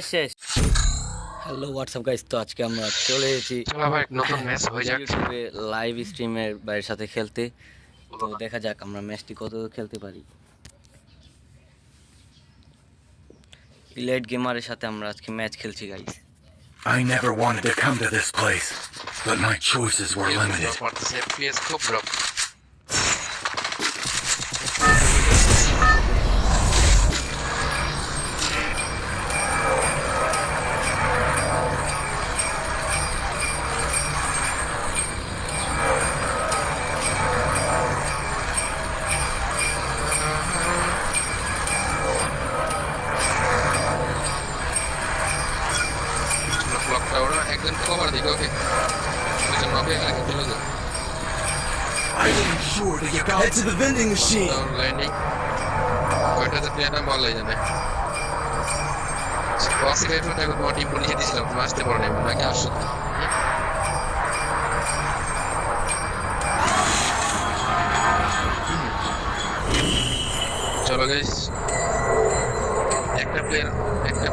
শেষ শেষ। Hello WhatsApp guys তো আজকে আমরা চলে এসেছি নতুন ম্যাচ হয়ে যাক। লাইভ স্ট্রিমের বাইরের সাথে খেলতে। তো দেখা যাক আমরা ম্যাচটি কত খেলতে পারি। ইলাইট গেমারের সাথে আমরা আজকে ম্যাচ খেলছি guys I never wanted to come to this place, but my choices were limited. Head to the vending machine. Landing ওইটাতে প্লেয়ারটা বল হয়ে যাবে অসিলেট ওটা তোমার টিম পুলিশে দিয়েছিলাম তুমি আসতে পারো না নাকি আসছো চলো গাইস একটা প্লেয়ার একটা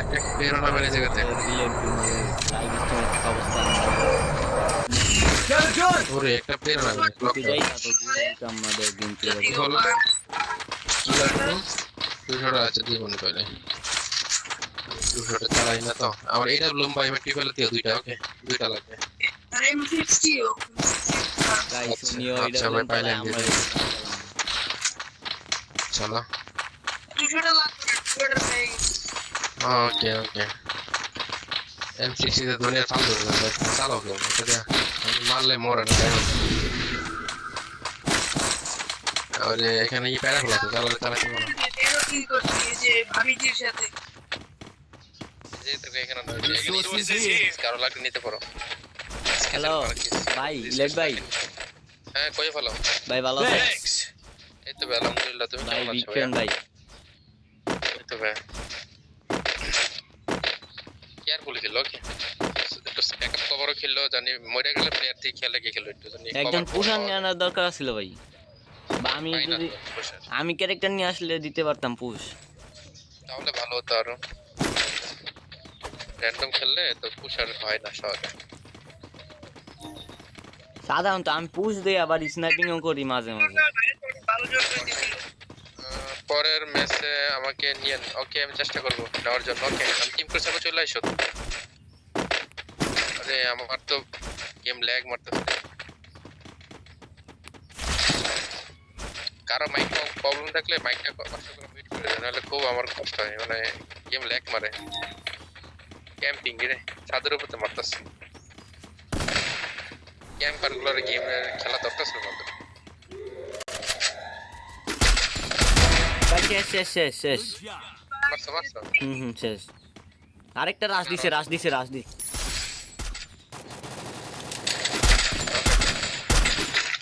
একটা প্লেয়ার না মেরে জায়গাতে. ওরে একটা প্লেয়ার না কিন্তু আমাদের গেম প্লে কি হলো কি লাগবে? দুশোটা আছে দিয়ে মনে করে দুশোটা চালাই না তো। আমার এটা লম্বা একটি ফেলে দিও দুইটা ওকে দুইটা লাগবে। I'm 60. গাইস আচ্ছা, এটা আচ্ছা। চলো। ওকে ওকে এম দুনিয়া চালু এটা দিয়ে মারলে মরে না। তাহলে এখানে কি প্যারা খোলা চালাতে পারো কি করছি যে ভাবিজির সাথে। যে তোকে এখানে কারও লাগলে নিতে পারো। হ্যালো ভাই ইলাইট ভাই। হ্যাঁ কই ফেলো ভাই ভালো এই তো ভাই, আলহামদুলিল্লাহ তুমি ভাই কেমন আছো ফ্যান ভাই। এই তো ভাই। কেয়ারফুলি খেলো ওকে একটু ব্যাকআপ কভারও খেললো জানি মরে গেলে প্লেয়ার দিয়ে খেলে কি খেলো একটু জানি একজন পুষান নেওয়ার দরকার ছিল ভাই। আমি যদি আমি ক্যারেক্টার নিয়ে আসলে দিতে পারতাম পুশ তাহলে ভালো হতো আরও। র্যান্ডম খেললে তো পুশ পুষার হয় না সহজে। সাধারণত আমি পুশ দিই আবার স্নাইপিংও করি মাঝে মাঝে। করে পরের ম্যাচে আমাকে নিয়ে ওকে আমি চেষ্টা করব নেওয়ার জন্য। ওকে আমি টিম হিসাবে চলে আসো। আরে আমার তো গেম ল্যাগ মারতেছে। কারও মাইক প্রবলেম থাকলে মাইকটা কষ্ট করে মিউট করে দেয় নাহলে খুব আমার কষ্ট হয় মানে গেম ল্যাগ মারে ক্যাম্পিং রে ছাদের উপর তো মারতেছে ক্যাম্পারগুলোর গেম খেলা দরকার ছিল আমাদের ভাই শেষ শেষ শেষ শেষ মারছো মারছো হুম হুম শেষ আরেকটা রাশ দিছে রাশ দিছে রাশ দি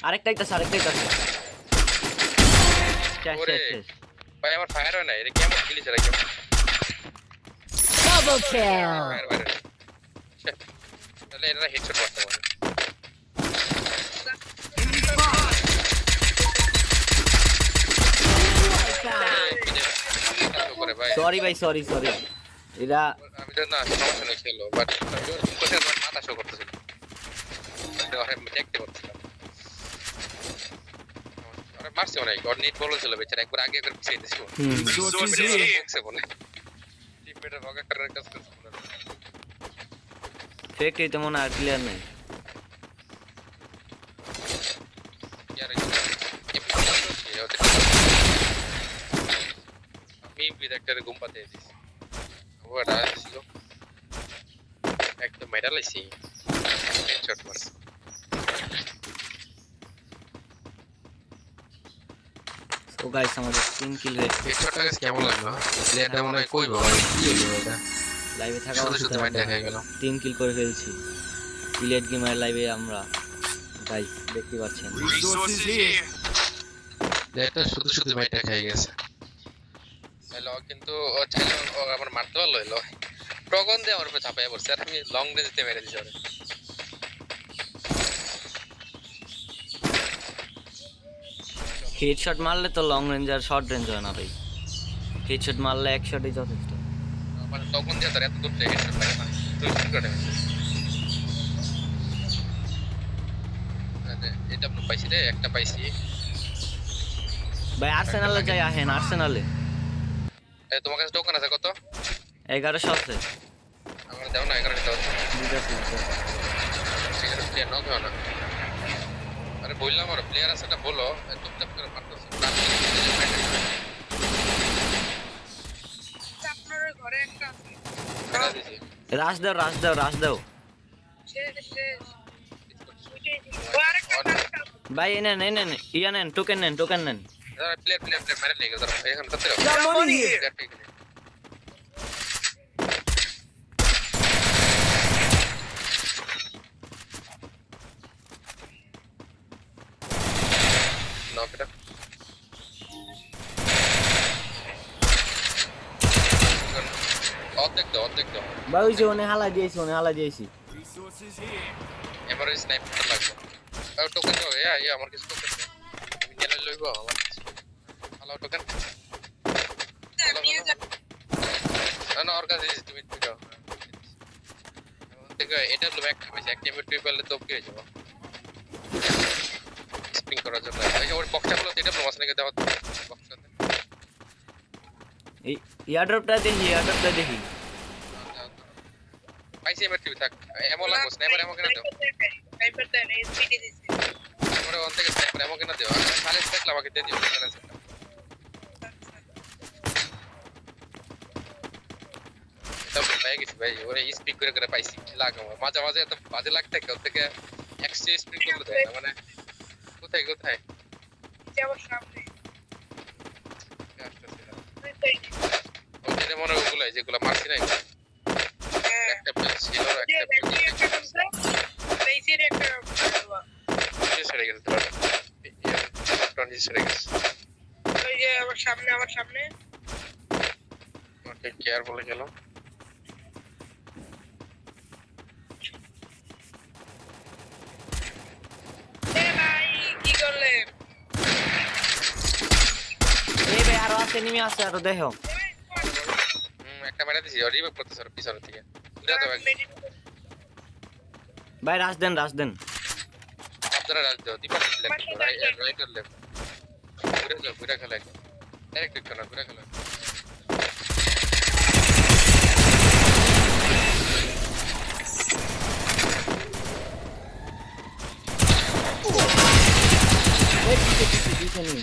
আরেকটা ইতাছে আরেকটা ইতাছে শেষ ওরে। শেষ শেষ ভাই আমার ফায়ার হয় না এটা কেমন খেলিছে রে কেমন ডাবল কিল ফায়ার বাইরে ছ্যা, তাহলে এরা হেডশট মারতে পারে সরি ভাই সরি সরি এরা আমি তো না সমস্যা নেই খেলো বাট মাথা শো করতেছিল দেখতে পাচ্ছিলাম। মারছে অনেক ওর নেট বলো ছিল বেচারা একবার আগে একবার পিছিয়ে দিয়েছিল হুম। টিমমেটের করার কাজ তো মনে হয় আর প্লেয়ার নেই। আমি বিদাক্টারে ঘুম পাতে দিছি। ও ছিল। একদম মেডাল আইছি হেডশট মারছে। তো গাইস আমাদের তিন কিল হয়ে হেডশটটা কাছে কেমন লাগল? প্লেয়ারটা মনে হয় কই বাবা কি হলো এটা। লাইভে থাকা শুধু শুধু মাইন্ড দেখা গেল। তিন কিল করে ফেলছি। ইলেট গেমার লাইভে আমরা। গাইস দেখতে পাচ্ছেন। প্লেয়ারটা শুধু শুধু মাইন্ড খেয়ে গেছে। হ্যালো কিন্তু ও চাইলে ও আমার মারতে পারল এলো। টগন দিয়ে আমার উপরে চাপাই পড়ছে। আর আমি লং রেঞ্জতে মেরে দিছি ওরে। হেডশট মারলে তো লং রেঞ্জ আর শর্ট রেঞ্জ হয় না ভাই। হেডশট মারলে এক শটই যথেষ্ট। মানে তখন তার এত দূর থেকে হেডশট লাগে না তুই কি করে? এটা পাইছি রে একটা পাইছি। ভাই আর্সেনালে যাই আহেন আর্সেনালে এ, তোমার কাছে টোকেন আছে কত? এগারোশো আছে। আমার দাও না এখানে দাও দিতেছি, দিতেছি। এখানে প্লেয়ার নক হয় না বললাম আর প্লেয়ার আছে এটা বলো। এ, টুকটাক করে মারতেছে। আপনার ওই ঘরে একটা আছে। রাশ দাও রাশ দাও দাও। ভাই নেন নেন ইয়া নেন টোকেন নেন টোকেন নেন। প্লেয়ার প্লেয়ার প্লেয়ার মেরে লেগে ধরো এখানে তাতে Got money here. নক এটা অর্ধেক দাও অর্ধেক দাও। ভাই ওই যে উনি হালা দিয়েছি উনি হালা দিয়েছি. এবার ওই স্নাইপারটা লাগবে। আর টোকেন দাও ইয়া ইয়া আমার কিছু টোকেন দাও আমি গেলে লইব আমার হ্যালো টোকেন। না ওর কাছে তুমি তুমি দাও। দেখো এটা হলো পাইছি একটা এমবি টুই পারলে তো কি হয়ে যাব। স্প্রিং করার জন্য। ওই যে ওর এটা প্রমাস নাকি বক্সটাতে এই ইয়ারড্রপটা দেখি ইয়ারড্রপটা দেখি। পাইছি এমবি টুই থাক এমন লাগবো স্নাইপার এমন কেন দাও স্নাইপার দেন, এই স্পিডে তারপরে ওখান থেকে স্নাইপার এমন কেন দেও খালি দেখলে আমাকে দিয়ে দিও চ্যালেঞ্জ তারপর পেয়ে গেছি ভাই ওরে স্পিক করে করে পাইছি কি মাঝে মাঝে এত বাজে লাগতে কেউ থেকে স্পিক করলে মানে কোথায় কোথায় যে সামনে। আসতেছে না। ওইটাই। ওই যে মনে হয় ওগুলাই যেগুলো মারছি না এগুলো। হ্যাঁ। একটা প্লেট ছিল একটা ব্যাটারি একটা করছে, বেসের একটা দেওয়া। প্লেট ছেড়ে গেছে তোর টনজি ছেড়ে গেছে। ওই যে আমার সামনে আমার সামনে। ওকে কেয়ার বলে গেল? কি করলেন আরও আছে নিমে আছে আরও দেখো হুম একটা মেরে দিছি রিভাইভ করতেছে আর পিছনে থেকে ভাই। রাশ দেন রাশ দেন। আপনারা রাজ দাও দীপক লেফট রাইট রাইট আর লেফট। ঘুরে যাও ঘুরে খেলা ডাইরেক্ট খেলা ঘুরে খেলা এই পিছে পিছে পিছে নিন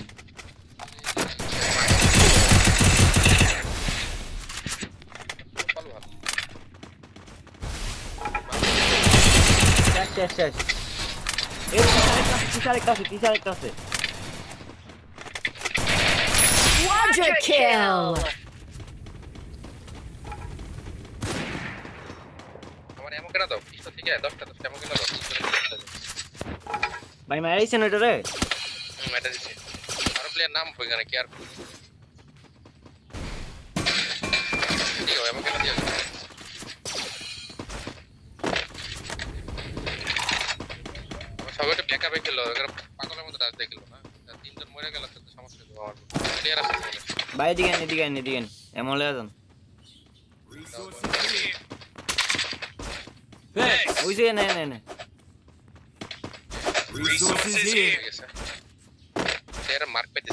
ভালো ভালো শেষ এই পিছার একটা আছে পিছার আছে Quadra kill! আমার এমন কেন দাও থেকে এমন কেন দাও ভাই মারাইছেন ওটা রে? হুম এটা দিচ্ছি আরও প্লেয়ার নাম এখানে কেয়ার দিও এমন কেন দিও। সবাই ব্যাকআপে খেললো পাগলের মতো রাজ দেখল না। তিনজন মরে গেল তো সমস্যা আমার আছে ভাই এদিকে এদিকে এমন লেগে যান Resources ওই যে নে নে নে. মার্ক পেয়ে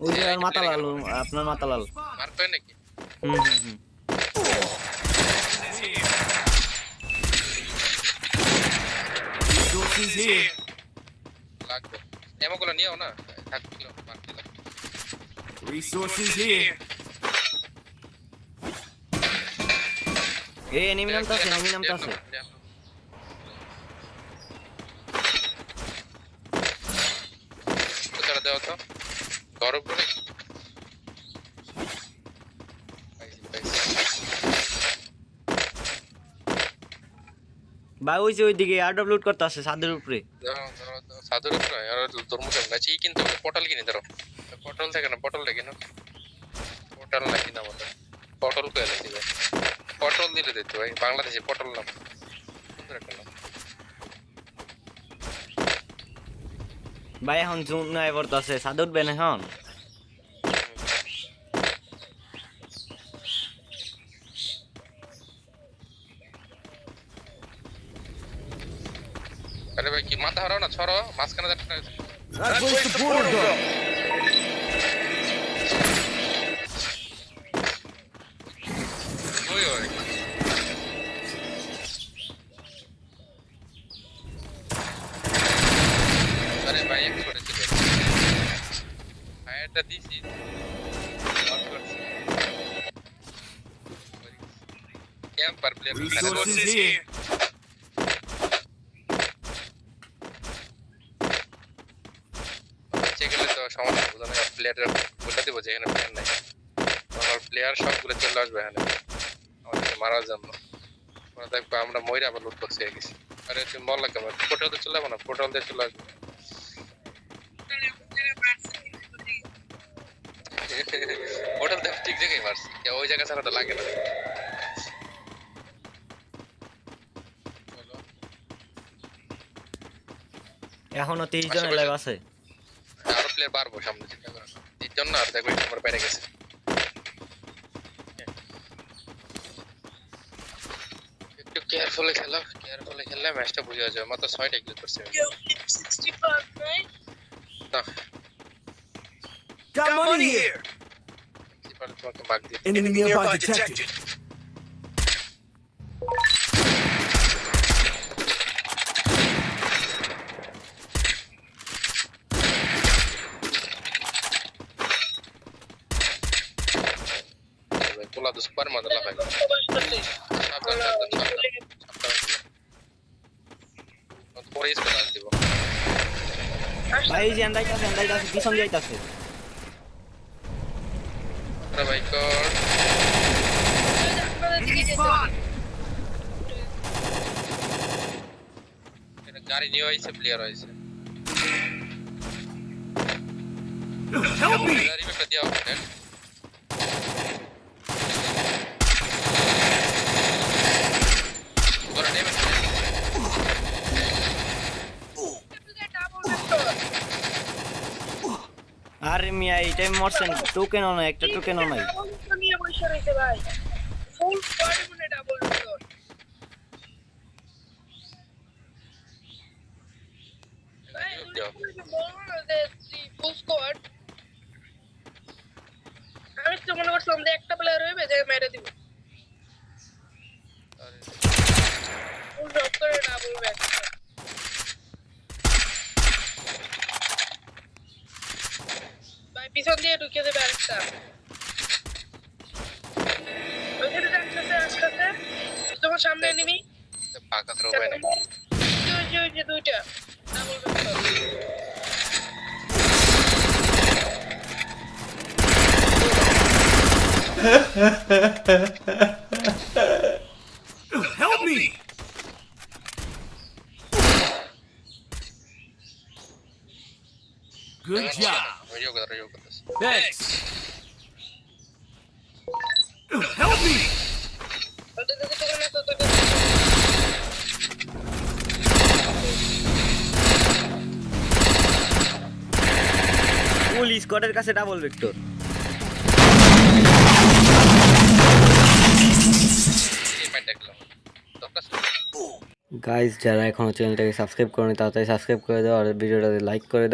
ওই যে মাথা লাল আপনার মাথা লাল। মার্ক পেয়ে নাকি? হুম হুম হুম। Resources here. লাগবে এমনগুলো নিও না থাকছিল মার্ক দিলাম Resources here. এই এনিমি নামটা আছে এনিমি নামটা আছে কোথাটা দেওয়া তো ঘর উপরে পাইছি, পাইছি। ভাই ওই যে ওইদিকে আর লুট করতে আছে ছাদের উপরে। ধরো, ধরো, ধরো, উপরে আর কেমন আছে ই কিনতে পটল কিনে ধরো পটল থাকে না পটল দেখে না পটল না কিনা বলে পটল পেলে দিবে পটল দিলে দিতে ভাই বাংলাদেশে পটল নাম। সুন্দর একটা নাম। ভাই এখন জুন নাই পড়তে আছে ছাদে উঠবেন এখন আরে ভাই কি মাথা হারাও না ছড়ো মাঝখানে যাচ্ছে না। That place the portal go. ওই ওই আরে ভাই এক করে ছিল ফায়ারটা দিছি লক করছি ক্যাম্পার প্লেয়ার Resources here. নিচে গেলে তো সমস্যা বোঝা না প্লেয়ারের বলে দেবো যে এখানে প্লেয়ার নাই। আমার প্লেয়ার সবগুলো চলে আসবে এখানে। মারার জন্য। ওরা দেখবে আমরা ময়রা আবার লুট হয়ে গেছি। আরে তুমি পোর্টাল দিয়ে চলে যাব না? পোর্টাল দিয়ে চলে আসবে। পোর্টাল দিয়ে ঠিক জায়গায় মারছি। ওই জায়গা ছাড়া তো লাগে না। এখনও তেইশ জনের লাইভ আছে। আরও প্লেয়ার বাড়বো সামনে চিন্তা না আর দেখো নম্বর বেড়ে গেছে। একটু কেয়ারফুলি খেলো কেয়ারফুলি খেললে ম্যাচটা বুঝে যাবে। মাত্র ছয়টা কিল করছে। না। Got money here. Enemy nearby detected. দেবে তোলা তো সুপার মজা লাগাই সাবধান সাবধান সাবধান সাবধান পরে ইস করে দিব ভাই এই যে এন্দাইতাছে এন্দাইতাছে পিছন যাইতাছে আরে ভাই কর এটা গাড়ি নিয়ে আইছে প্লেয়ার আইছে Help me. গাড়ি একটা দিয়া হ্যাঁ ওরা নেমে আরে মিয়া এই টাইম মরছেন টোকেনও নাই একটা টোকেনও নাই। মানে আমি তো মনে করছিলাম যে একটা প্লেয়ার হইবে যে মেরে দিব। ফুল ড্রপ করে ডাবল ব্যাক ভাই পিছন দিয়ে ঢুকিয়ে দেবে আরেকটা ওইখানে আসতেছে আসতেছে তোমার সামনে নিবি পাকা থ্রো হয় না ওই যে ওই যে দুইটা double back Help me. Good job. Thanks. Help me. Full স্কোয়াডের কাছে ডাবল ভেক্টর গাইস যারা এখনও চ্যানেলটাকে সাবস্ক্রাইব করেনি তাড়াতাড়ি সাবস্ক্রাইব করে দাও আর ভিডিওটাতে লাইক করে দাও